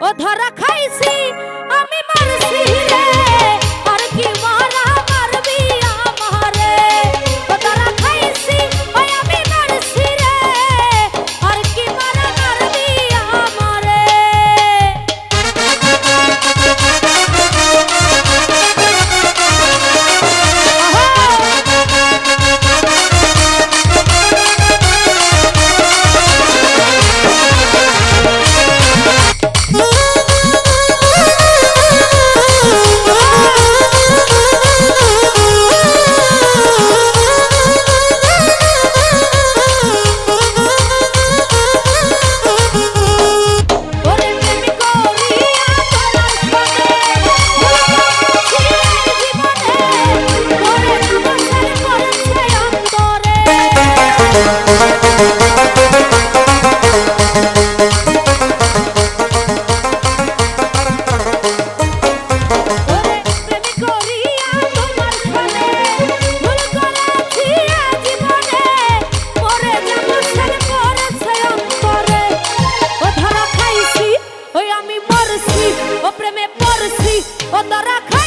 ও ধরা খাইছি আমি মারছি রে। আর কি Quando racconta